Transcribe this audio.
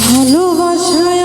ভালোবাসায়